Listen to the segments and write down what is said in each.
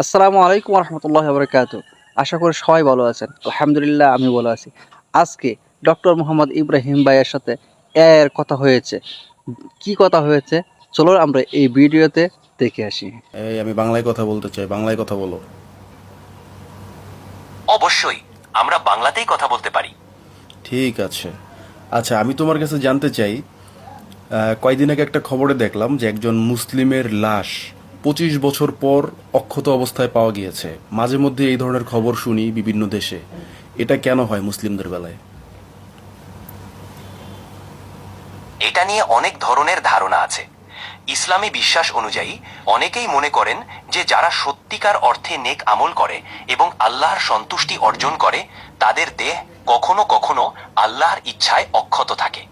আসসালামু আলাইকুম রহমতুল্লাহ বরকাত আশা করি সবাই ভালো আছেন। আলহামদুলিল্লাহ আমি ভালো আছি। আজকে ডক্টর মোহাম্মদ ইব্রাহিম ভাইয়ের সাথে এর কথা হয়েছে। কি কথা হয়েছে? চলো আমরা এই ভিডিওতে দেখে আসি। এই আমি বাংলায় কথা বলতে চাই। বাংলায় কথা বলো। অবশ্যই আমরা বাংলাতেই কথা বলতে পারি। ঠিক আছে। আচ্ছা আমি তোমার কাছে জানতে চাই কয়দিন আগে একটা খবরে দেখলাম যে একজন মুসলিমের লাশ পঁচিশ বছর পর অক্ষত অবস্থায় পাওয়া গিয়েছে। মাঝে মধ্যে এই ধরনের খবর শুনি বিভিন্ন দেশে। এটা কেন হয় মুসলিমদের বেলায়? এটা নিয়ে অনেক ধরনের ধারণা আছে। ইসলামী বিশ্বাস অনুযায়ী, অনেকেই মনে করেন যে যারা সত্যিকার অর্থে নেক আমল করে এবং আল্লাহর সন্তুষ্টি অর্জন করে, তাদের দেহ কখনো কখনো আল্লাহর ইচ্ছায় অক্ষত থাকে।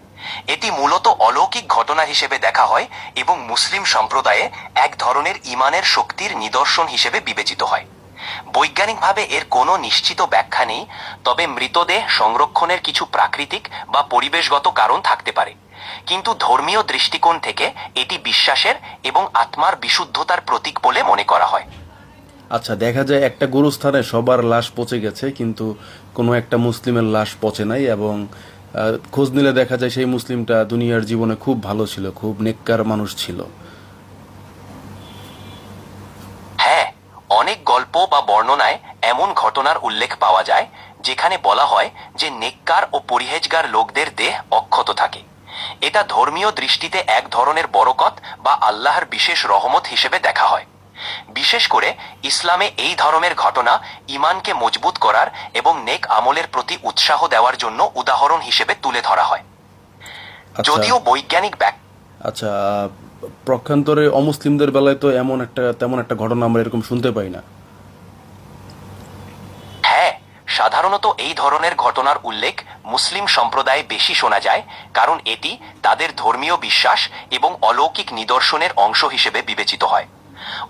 এটি মূলত অলৌকিক ঘটনা হিসেবে দেখা হয় এবং মুসলিম সম্প্রদায়ে এক ধরনের ইমানের শক্তির নিদর্শন হিসেবে বিবেচিত হয়। বৈজ্ঞানিকভাবে এর কোনো নিশ্চিত ব্যাখ্যা নেই, তবে মৃতদেহ সংরক্ষণের কিছু প্রাকৃতিক বা পরিবেশগত কারণ থাকতে পারে। কিন্তু ধর্মীয় দৃষ্টিকোণ থেকে এটি বিশ্বাসের এবং আত্মার বিশুদ্ধতার প্রতীক বলে মনে করা হয়। আচ্ছা দেখা যায় একটা গুরুস্থানে সবার লাশ পচে গেছে, কিন্তু কোনো একটা মুসলিমের লাশ পচে নাই এবং খোঁজ নিলে দেখা যায় সেই মুসলিমটা দুনিয়ার জীবনে খুব ভালো ছিল, খুব নেককার মানুষ ছিল। হ্যাঁ অনেক গল্প বা বর্ণনায় এমন ঘটনার উল্লেখ পাওয়া যায়, যেখানে বলা হয় যে নেককার ও পরিহেজগার লোকদের দেহ অক্ষত থাকে। এটা ধর্মীয় দৃষ্টিতে এক ধরনের বরকত বা আল্লাহর বিশেষ রহমত হিসেবে দেখা হয়। বিশেষ করে ইসলামে এই ধরনের ঘটনা ইমানকে মজবুত করার এবং নেক আমলের প্রতি উৎসাহ দেওয়ার জন্য উদাহরণ হিসেবে তুলে ধরা হয়। আচ্ছা। যদিও বৈজ্ঞানিক আচ্ছা প্রক্ষান্তরে অমুসলিমদের বেলায় তো এমন একটা তেমন একটা ঘটনা আমরা এরকম শুনতে পাই না। হ্যাঁ সাধারণত এই ধরনের ঘটনার উল্লেখ মুসলিম সম্প্রদায়ে বেশি শোনা যায় কারণ এটি তাদের ধর্মীয় বিশ্বাস এবং অলৌকিক নিদর্শনের অংশ হিসেবে বিবেচিত হয়।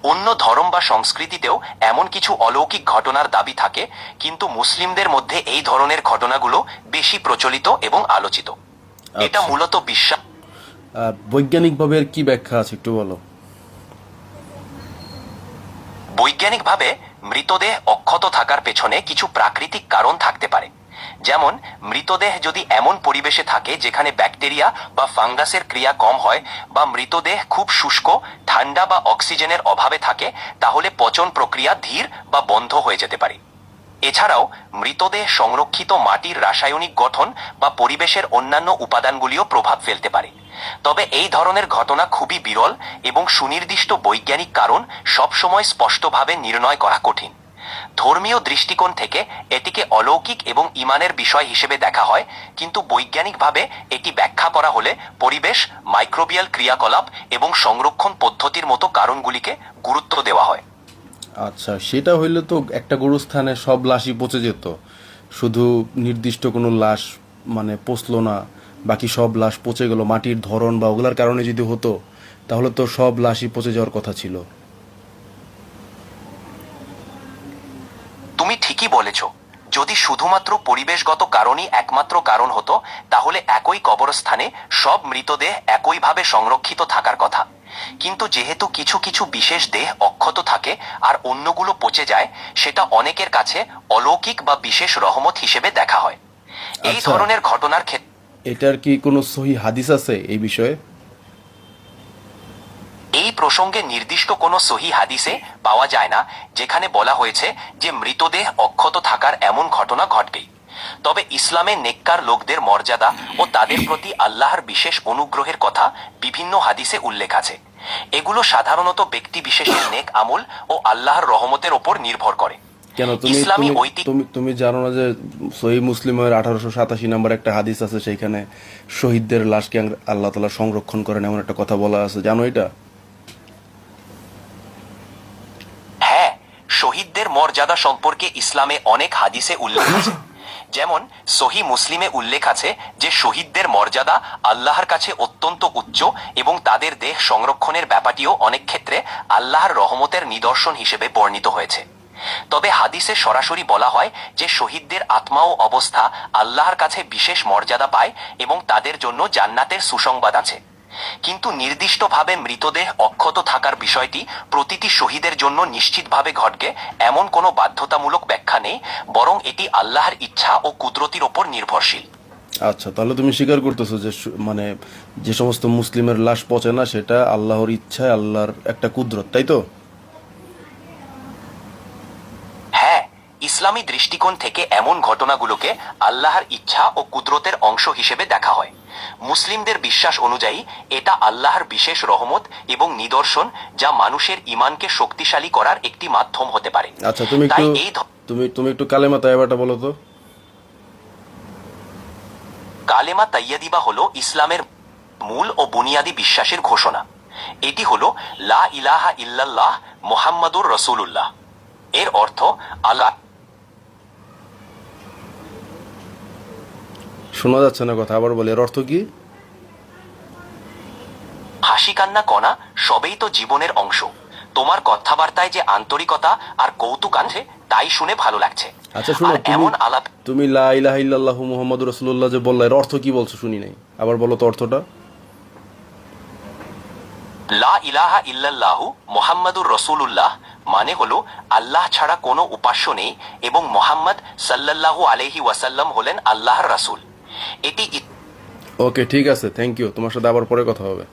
অন্য ধর্ম বা সংস্কৃতিতেও এমন কিছু অলৌকিক ঘটনার দাবি থাকে কিন্তু মুসলিমদের মধ্যে এই ধরনের ঘটনাগুলো বেশি প্রচলিত এবং আলোচিত। এটা আচ্ছা। মূলত বিশ্বাস বৈজ্ঞানিকভাবে এর কি ব্যাখ্যা আছে একটু বলো? বৈজ্ঞানিকভাবে মৃতদেহ অক্ষত থাকার পেছনে কিছু প্রাকৃতিক কারণ থাকতে পারে। যেমন, মৃতদেহ যদি এমন পরিবেশে থাকে যেখানে ব্যাকটেরিয়া বা ফাঙ্গাসের ক্রিয়া কম হয় বা মৃতদেহ খুব শুষ্ক, ঠান্ডা বা অক্সিজেনের অভাবে থাকে, তাহলে পচন প্রক্রিয়া ধীর বা বন্ধ হয়ে যেতে পারে। এছাড়াও, মৃতদেহ সংরক্ষিত মাটির রাসায়নিক গঠন বা পরিবেশের অন্যান্য উপাদানগুলিও প্রভাব ফেলতে পারে। তবে এই ধরনের ঘটনা খুবই বিরল এবং সুনির্দিষ্ট বৈজ্ঞানিক কারণ সবসময় স্পষ্টভাবে নির্ণয় করা কঠিন। ধর্মীয় দৃষ্টিকোণ থেকে এটিকে অলৌকিক এবং ইমানের বিষয় হিসেবে দেখা হয়, কিন্তু বৈজ্ঞানিকভাবে এটি ব্যাখ্যা করা হলে পরিবেশ, মাইক্রোবিয়াল ক্রিয়াকলাপ এবং সংরক্ষণ পদ্ধতির মতো কারণগুলিকে গুরুত্ব দেওয়া হয়। আচ্ছা সেটা হইলে তো একটা গুরুস্থানে সব লাশই পচে যেত। শুধু নির্দিষ্ট কোনো লাশ মানে পচলো না, বাকি সব লাশ পচে গেল। মাটির ধরন বা ওগুলার কারণে যদি হতো, তাহলে তো সব লাশই পচে যাওয়ার কথা ছিল তুমি ঠিকই বলেছ। যদি শুধুমাত্র পরিবেশগত কারণই একমাত্র কারণ হতো তাহলে একই কবরস্থানে সব মৃতদেহ একইভাবে সংরক্ষিত থাকার কথা। কিন্তু যেহেতু কিছু কিছু বিশেষ দেহ অক্ষত থাকে আর অন্যগুলো পচে যায় সেটা অনেকের কাছে অলৌকিক বা বিশেষ রহমত হিসেবে দেখা হয়। এই আচ্ছা। ধরনের ঘটনার ক্ষেত্রে এটার কি কোনো সহি হাদিস আছে এই বিষয়ে? প্রসঙ্গে নির্দিষ্ট কোনো সহি হাদিসে পাওয়া যায় না যেখানে বলা হয়েছে যে মৃতদেহ অক্ষত থাকার এমন ঘটনা ঘটবেই। তবে ইসলামে নেককার লোকদের মর্যাদা ও তাদের প্রতি আল্লাহর বিশেষ অনুগ্রহের কথা বিভিন্ন হাদিসে উল্লেখ আছে। এগুলো সাধারণত ব্যক্তি বিশেষের নেক আমল ও আল্লাহর রহমতের ওপর নির্ভর করে। কেন? তুমি তুমি তুমি জানো না যে সহি মুসলিমের আঠারোশো সাতাশি নাম্বার একটা হাদিস আছে সেইখানে শহীদদের লাশকে আল্লাহ তালা সংরক্ষণ করেন এমন একটা কথা বলা আছে। জানো এটা হ্যাঁ শহীদদের মর্যাদা সম্পর্কে ইসলামে অনেক হাদিসে উল্লেখ আছে। যেমন সহি মুসলিমে উল্লেখ আছে যে শহীদদের মর্যাদা আল্লাহর কাছে অত্যন্ত উচ্চ এবং তাদের দেহ সংরক্ষণের ব্যাপারটিও অনেক ক্ষেত্রে আল্লাহর রহমতের নিদর্শন হিসেবে বর্ণিত হয়েছে। তবে হাদিসে সরাসরি বলা হয় যে শহীদদের আত্মা ও অবস্থা আল্লাহর কাছে বিশেষ মর্যাদা পায় এবং তাদের জন্য জান্নাতের সুসংবাদ আছে। কিন্তু নির্দিষ্টভাবে মৃতদেহ অক্ষত থাকার বিষয়টি প্রতিটি শহীদের জন্য নিশ্চিতভাবে ঘটবে এমন কোনো বাধ্যতামূলক ব্যাখ্যা নেই, বরং এটি আল্লাহর ইচ্ছা ও কুদরতির ওপর নির্ভরশীল। আচ্ছা তাহলে তুমি স্বীকার করতেছো যে মানে যে সমস্ত মুসলিমের লাশ পচে না, সেটা আল্লাহর ইচ্ছায়, আল্লাহর একটা কুদরত, তাই তো হ্যাঁ ইসলামী দৃষ্টিকোণ থেকে এমন ঘটনাগুলোকে আল্লাহর ইচ্ছা ও কুদরতের অংশ হিসেবে দেখা হয়। মুসলিমদের বিশ্বাস অনুযায়ী এটা আল্লাহর বিশেষ রহমত এবং নিদর্শন যা মানুষের ইমানকে শক্তিশালী করার একটি মাধ্যম হতে পারে। আচ্ছা তুমি একটু তুমি তুমি একটু কালেমা তাইবাটা বলো তো। কালেমা তাইয়াদিবা হলো ইসলামের মূল ও বুনিয়াদী বিশ্বাসের ঘোষণা। এটি হলো লা ইলাহা ইল্লাল্লাহ মোহাম্মদুর রসুলুল্লাহ। এর অর্থ আল্লাহ শোনা যাচ্ছে না কথা আবার বলে এর অর্থ কি? হাসি কান্না কণা সবেই তো জীবনের অংশ। তোমার কথাবার্তায় যে আন্তরিকতা আর কৌতুক আছে তাই শুনে ভালো লাগছে। আচ্ছা শোনো এমন আলাপ তুমি লা ইলাহা ইল্লাল্লাহু মুহাম্মাদুর রাসূলুল্লাহ যে বললা এর অর্থ কি বলছো শুনি নাই। আবার বলো তো অর্থটা। লা ইলাহা ইল্লাল্লাহু মোহাম্মদুর রসুলুল্লাহ মানে হলো আল্লাহ ছাড়া কোনো উপাস্য নেই এবং মোহাম্মদ সাল্লাল্লাহু আলাইহি ওয়াসাল্লাম হলেন আল্লাহর রাসূল। এটি ওকে ঠিক আছে থ্যাংক ইউ তোমার সাথে আবার পরে কথা হবে।